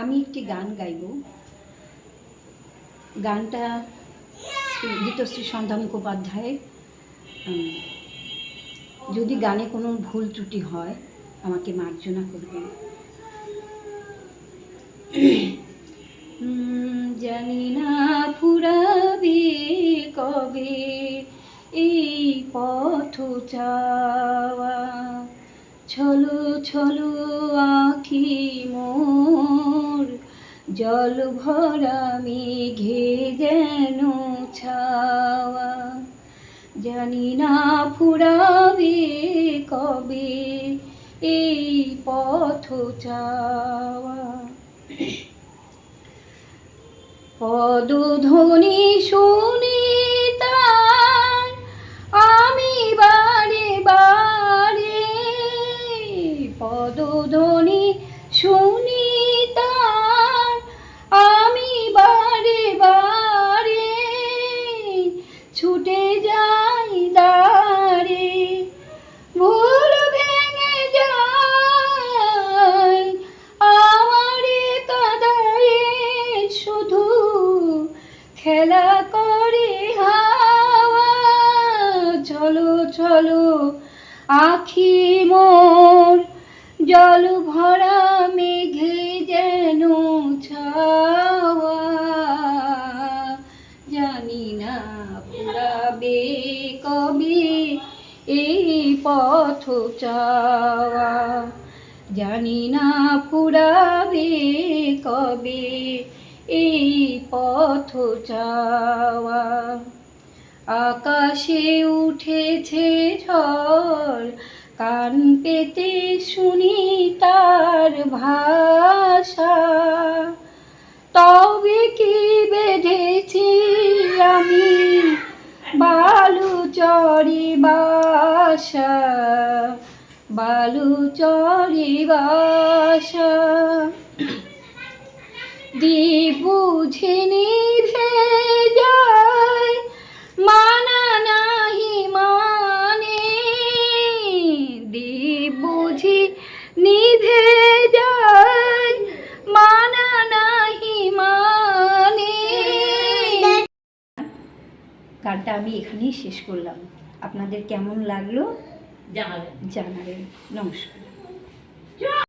আমি একটি গান গাইব। গানটা শ্রী গীতশ্রী সন্ধ্যা মুখোপাধ্যায়ের যদি গানে কোনো ভুল ত্রুটি হয় আমাকে মার্জনা করবেন। উম, জানি না ফুরাবে কবে এই পথ চাওয়া। ছলো ছলো আখি মোর জল ভরা মেঘে যেন ছাওয়া। জানি না ফুরাবে কবে এই পথ চাওয়া। পদধ্বনি শুনি ছুটে যাই দাঁড়ে ভুল ভেঙে যায় আমারে কাদায়ে শুধু খেলা করে হাওয়া। চলো চলো, আখি মোর জল ভরা ফুরাবে কবে, এই পথ চাওয়া। জানি না ফুরাবে কবে, এই পথ চাওয়া। আকাশে উঠেছে ঝড়, কান পেতে শুনি তার ভাষা। তবে কি বেঁধেছি বাসা বালু চরি বাসা। দ্বীপ বুঝে নিভে যায় মানা নাহি মানে। দ্বীপ বুঝি নিভে যায় মানা নাহি মানে। গানটা আমি এখানেই শেষ করলাম। আপনাদের কেমন লাগল? জানাবেন। জানাবেন। নমস্কার।